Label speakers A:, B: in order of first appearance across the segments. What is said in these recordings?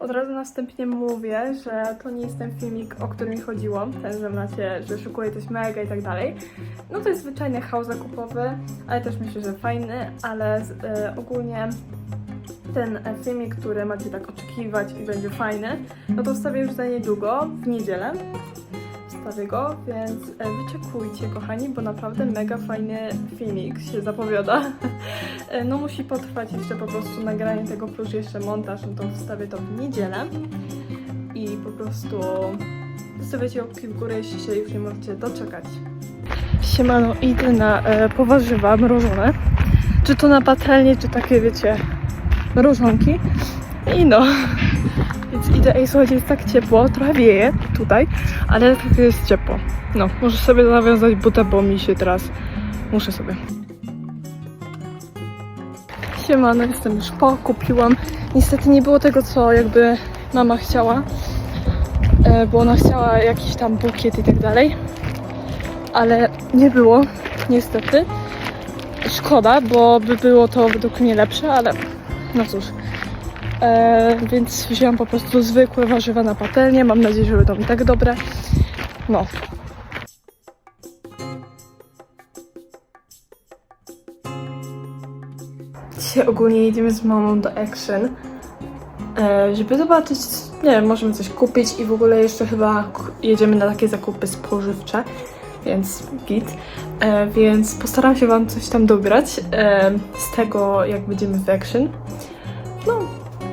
A: Od razu następnie mówię, że to nie jest ten filmik, o który mi chodziło, ten, że macie, że szukuję coś mega i tak dalej. No to jest zwyczajny haul zakupowy, ale też myślę, że fajny, ale e, ogólnie ten e, filmik, który macie tak oczekiwać i będzie fajny, no to wstawię już za niedługo, w niedzielę. Więc e, wyczekujcie kochani, bo naprawdę mega fajny filmik się zapowiada. E, No musi potrwać jeszcze po prostu nagranie tego plus jeszcze montaż, no to wstawię to w niedzielę i po prostu zostawiacie łapki w górę, jeśli się już nie możecie doczekać. Siemano, idę na e, powarzywa mrożone. Czy to na patelnię, czy takie wiecie, mrożonki. I no, więc idę, ej słuchajcie, jest tak ciepło, trochę wieje tutaj, ale tak jest ciepło. No, muszę sobie nawiązać butę, bo mi się teraz, muszę sobie. Siemano, jestem już po, kupiłam. Niestety nie było tego, co jakby mama chciała, e, bo ona chciała jakiś tam bukiet i tak dalej, ale nie było, niestety. Szkoda, bo by było to według mnie lepsze, ale no cóż. E, więc wzięłam po prostu zwykłe warzywa na patelnię. Mam nadzieję, że będą tak dobre. No. Dzisiaj ogólnie jedziemy z mamą do Action, e, żeby zobaczyć, nie wiem, możemy coś kupić i w ogóle jeszcze chyba jedziemy na takie zakupy spożywcze, więc git. E, więc postaram się Wam coś tam dobrać e, z tego, jak będziemy w Action.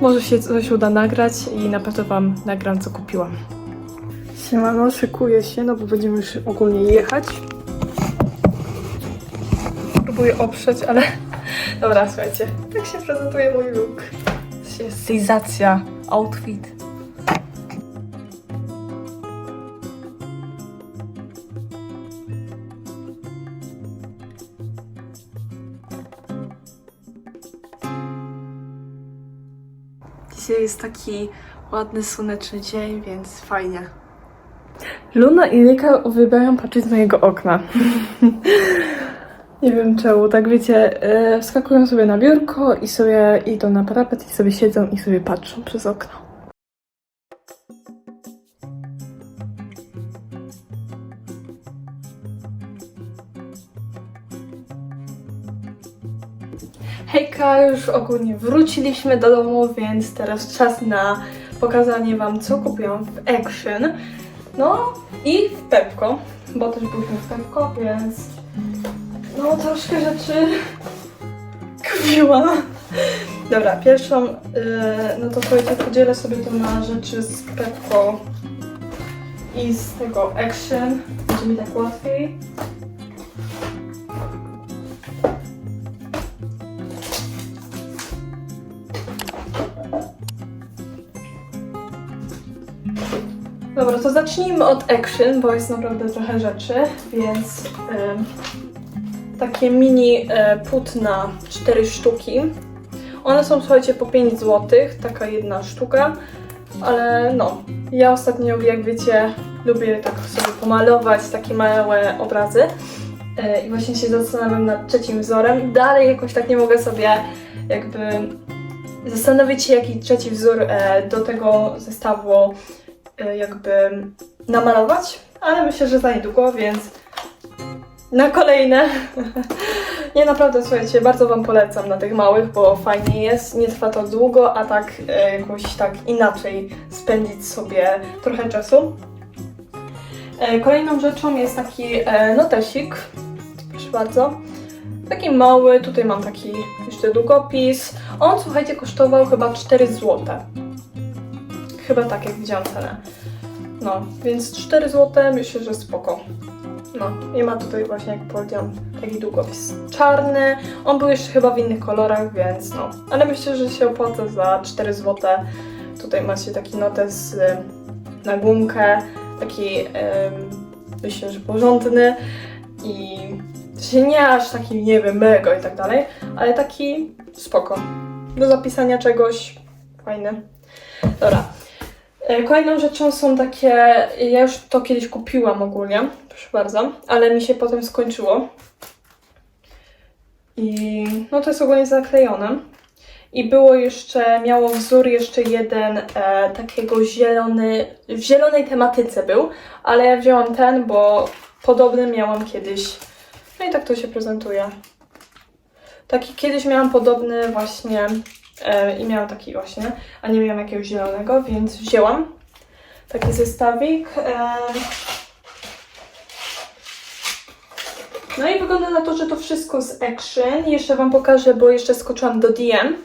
A: Może się coś uda nagrać i na pewno Wam nagram, co kupiłam. Siemano, szykuję się, no bo będziemy już ogólnie jechać. Próbuję oprzeć, ale... Dobra, słuchajcie, tak się prezentuje mój look. Stylizacja, outfit. Dzisiaj jest taki ładny, słoneczny dzień, więc fajnie. Luna i Lika uwielbiają patrzeć z mojego okna. Nie wiem czemu, tak wiecie, e, wskakują sobie na biurko i sobie idą na parapet i sobie siedzą i sobie patrzą przez okno. Hejka, już ogólnie wróciliśmy do domu, więc teraz czas na pokazanie Wam, co kupiłam w Action. No i w Pepko, bo też byliśmy w Pepko, więc no troszkę rzeczy kupiłam. Dobra, pierwszą, yy, no to słuchajcie, podzielę sobie to na rzeczy z Pepko i z tego Action, będzie mi tak łatwiej. Dobra, to zacznijmy od Action, bo jest naprawdę trochę rzeczy, więc takie mini e, płótna 4 sztuki. One są, słuchajcie, po 5 zł, taka jedna sztuka, ale no, ja ostatnio, jak wiecie, lubię tak sobie pomalować takie małe obrazy e, i właśnie się zastanawiam nad trzecim wzorem. Dalej jakoś tak nie mogę sobie jakby zastanowić się, jaki trzeci wzór e, do tego zestawu jakby namalować, ale myślę, że za niedługo, więc na kolejne. Nie, naprawdę, słuchajcie, bardzo Wam polecam na tych małych, bo fajnie jest, nie trwa to długo, a tak e, jakoś tak inaczej spędzić sobie trochę czasu. E, kolejną rzeczą jest taki e, notesik, proszę bardzo. Taki mały, tutaj mam taki jeszcze długopis. On, słuchajcie, kosztował chyba 4 zł. Chyba tak, jak widziałam cenę. No, więc 4 zł myślę, że spoko. No, i ma tutaj właśnie, jak powiedziałam, taki długopis czarny. On był jeszcze chyba w innych kolorach, więc no. Ale myślę, że się opłaca za 4 zł. Tutaj macie taki notes y, na gumkę, taki ym, myślę, że porządny i się nie aż taki, nie wiem, mega i tak dalej, ale taki spoko. Do zapisania czegoś fajny. Dobra. E, Kolejną rzeczą są takie, ja już to kiedyś kupiłam ogólnie, proszę bardzo, ale mi się potem skończyło. I no to jest ogólnie zaklejone. I było jeszcze, miało wzór jeszcze jeden e, takiego zielony, w zielonej tematyce był, ale ja wzięłam ten, bo podobny miałam kiedyś. No i tak to się prezentuje. Taki kiedyś miałam podobny właśnie i miałam taki właśnie, a nie miałam jakiegoś zielonego, więc wzięłam taki zestawik. E, no i wygląda na to, że to wszystko z Action. Jeszcze Wam pokażę, bo jeszcze skoczyłam do DM.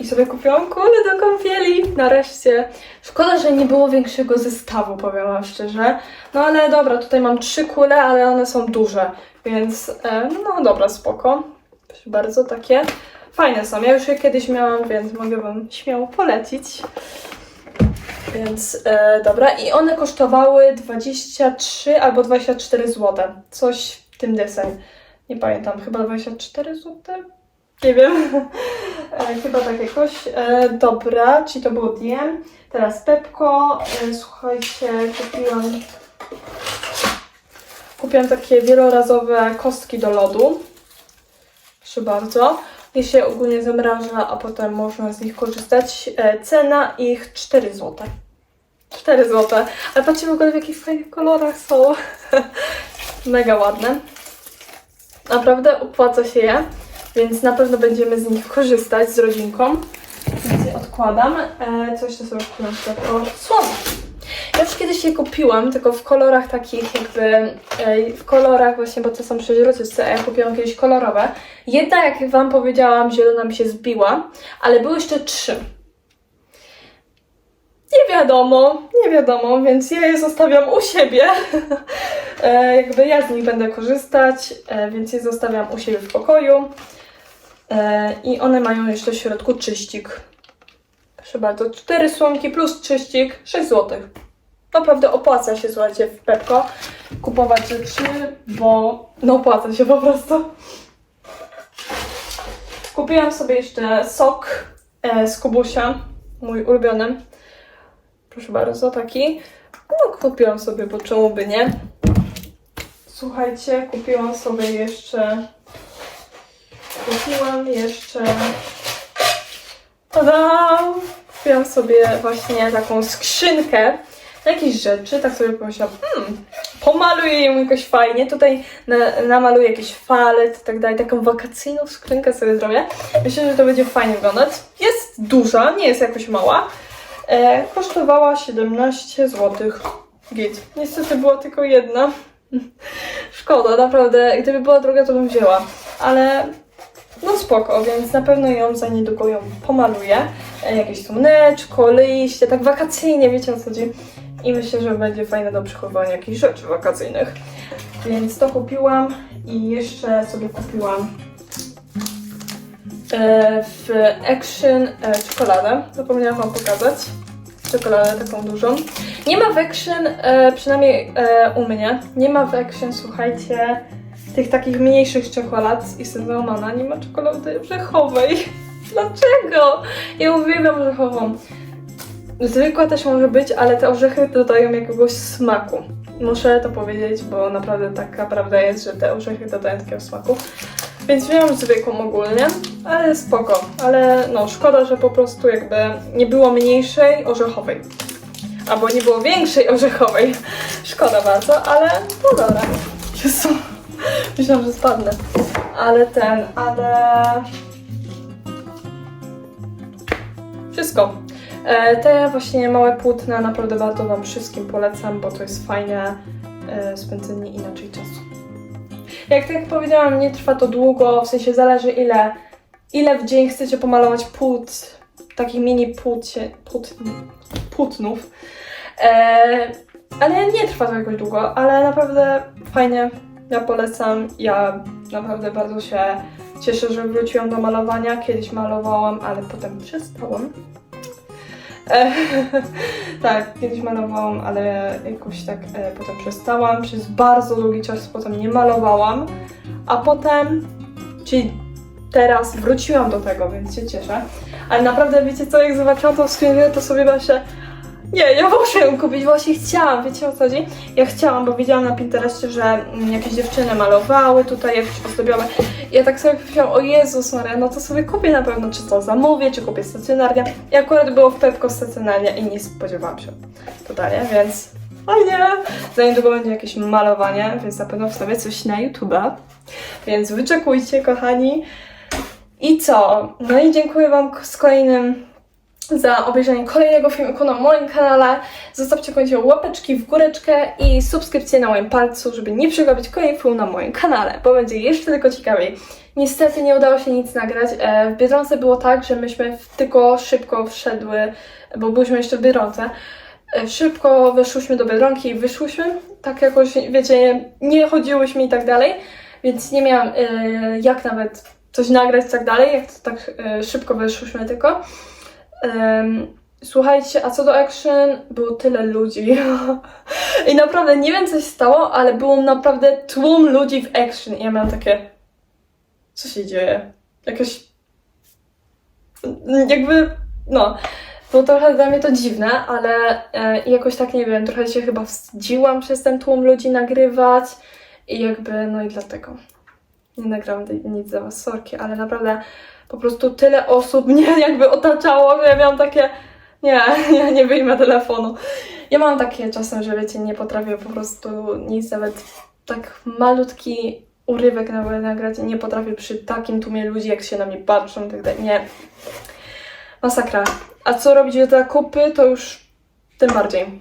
A: I sobie kupiłam kulę do kąpieli. Nareszcie. Szkoda, że nie było większego zestawu, powiem Wam szczerze. No ale dobra, tutaj mam trzy kule, ale one są duże. Więc e, no dobra, spoko. Proszę bardzo, takie. Fajne są. Ja już je kiedyś miałam, więc mogę Wam śmiało polecić. Więc e, dobra. I one kosztowały 23 albo 24 zł. Coś w tym deseń. Nie pamiętam, chyba 24 zł? Nie wiem. E, chyba tak jakoś. E, dobra, czyli to było DM. Teraz Pepko. E, słuchajcie, kupiłam. Kupiłam takie wielorazowe kostki do lodu. Proszę bardzo. Je się ogólnie zamraża, a potem można z nich korzystać. E, cena ich 4 zł. 4 zł. Ale patrzcie w ogóle w jakich fajnych kolorach są. Mega ładne. Naprawdę opłaca się je, więc na pewno będziemy z nich korzystać z rodzinką. Więc je odkładam. E, coś to sobie kupiłam tylko słono. Ja już kiedyś je kupiłam, tylko w kolorach takich jakby, w kolorach właśnie, bo to są przeźroczyste, a ja kupiłam kiedyś kolorowe. Jedna, jak Wam powiedziałam, zielona mi się zbiła, ale były jeszcze trzy. Nie wiadomo, nie wiadomo, więc ja je zostawiam u siebie. e, jakby ja z nich będę korzystać, e, więc je zostawiam u siebie w pokoju. E, I one mają jeszcze w środku czyścik. Proszę bardzo, 4 słomki plus czyścik, 6 zł. Naprawdę opłaca się, słuchajcie, w Pepko kupować rzeczy, bo no opłaca się po prostu. Kupiłam sobie jeszcze sok e, z Kubusia, mój ulubiony. Proszę bardzo, taki. No, kupiłam sobie, bo czemu by nie? Słuchajcie, kupiłam sobie jeszcze. Kupiłam jeszcze. Tada! Kupiłam sobie właśnie taką skrzynkę jakieś rzeczy. Tak sobie pomyślałam, hmm, pomaluję ją jakoś fajnie. Tutaj na, namaluję jakieś falet i tak dalej. Taką wakacyjną skrzynkę sobie zrobię. Myślę, że to będzie fajnie wyglądać. Jest duża, nie jest jakoś mała. E, kosztowała 17 zł. Git. Niestety była tylko jedna. Szkoda, naprawdę. Gdyby była druga, to bym wzięła. Ale no spoko, więc na pewno ją za niedługo ją pomaluję. E, jakieś słoneczko, liście, tak wakacyjnie, wiecie o co chodzi. I myślę, że będzie fajne do przechowywania jakichś rzeczy wakacyjnych. Więc to kupiłam i jeszcze sobie kupiłam e, w Action e, czekoladę. Zapomniałam Wam pokazać. Czekoladę taką dużą. Nie ma w Action, e, przynajmniej u mnie, nie ma w Action, słuchajcie, tych takich mniejszych czekolad. Jestem załamana, nie ma czekolady orzechowej. Dlaczego? Ja uwielbiam orzechową. Zwykła też może być, ale te orzechy dodają jakiegoś smaku. Muszę to powiedzieć, bo naprawdę taka prawda jest, że te orzechy dodają takiego smaku. Więc wziąłam zwykłą ogólnie, ale spoko. Ale no, szkoda, że po prostu jakby nie było mniejszej orzechowej. Albo nie było większej orzechowej. Szkoda bardzo, ale no dobra. Jezu. Myślałam, że spadnę. Ale ten, ale... Wszystko. E, Te właśnie małe płótna naprawdę bardzo Wam wszystkim polecam, bo to jest fajne e, spędzenie inaczej czasu. Jak tak powiedziałam, nie trwa to długo, w sensie zależy ile, ile w dzień chcecie pomalować płót, takich mini płócie, płót, płótnów. E, ale nie trwa to jakoś długo, ale naprawdę fajnie, ja polecam. Ja naprawdę bardzo się cieszę, że wróciłam do malowania. Kiedyś malowałam, ale potem przestałam. Tak, kiedyś malowałam, ale jakoś tak e, potem przestałam. Przez bardzo długi czas potem nie malowałam, a potem, czyli teraz wróciłam do tego, więc się cieszę. Ale naprawdę wiecie co, jak zobaczyłam tą skrzynkę, to sobie myślę, Nie, ja muszę ją kupić, właśnie chciałam, wiecie o co chodzi? Ja chciałam, bo widziałam na Pinterestie, że jakieś dziewczyny malowały tutaj, jakieś ozdobione. Ja tak sobie powiedziałam, o Jezus Maria, no to sobie kupię na pewno, czy to zamówię, czy kupię stacjonarnie. I akurat było w Pepko stacjonarnie i nie spodziewałam się totalnie, więc fajnie. Za niedługo będzie jakieś malowanie, więc na pewno wstawię coś na YouTube'a. Więc wyczekujcie, kochani. I co? No i dziękuję Wam z kolejnym za obejrzenie kolejnego filmiku na moim kanale. Zostawcie koniecznie łapeczki w góreczkę i subskrypcję na moim palcu, żeby nie przegapić kolejnych filmów na moim kanale, bo będzie jeszcze tylko ciekawiej. Niestety nie udało się nic nagrać. E, W Biedronce było tak, że myśmy tylko szybko wszedły, bo byliśmy jeszcze w Biedronce. E, Szybko weszłyśmy do Biedronki i wyszłyśmy. Tak jakoś, wiecie, nie chodziłyśmy i tak dalej, więc nie miałam e, jak nawet coś nagrać i tak dalej, jak to tak szybko wyszłyśmy tylko. Em, słuchajcie, a co do action, było tyle ludzi. I naprawdę nie wiem, co się stało, ale było naprawdę tłum ludzi w action. I ja miałam takie. Co się dzieje? Jakaś. Jakby. No. Było trochę dla mnie to dziwne, ale e, jakoś tak nie wiem, trochę się chyba wstydziłam przez ten tłum ludzi nagrywać. I jakby, no i dlatego. Nie nagrałam nic za was, sorki, ale naprawdę po prostu tyle osób mnie jakby otaczało, że ja miałam takie, nie, ja nie wyjmę telefonu. Ja mam takie czasem, że wiecie, nie potrafię po prostu nic, nawet tak malutki urywek nawet nagrać, nie potrafię przy takim tłumie ludzi, jak się na mnie patrzą tak dalej, nie. Masakra. A co robić do zakupy, to już tym bardziej.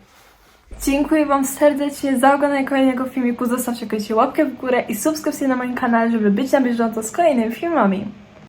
A: Dziękuję Wam serdecznie za oglądanie kolejnego filmiku. Zostawcie koniecznie łapkę w górę i subskrypcję na moim kanale, żeby być na bieżąco z kolejnymi filmami.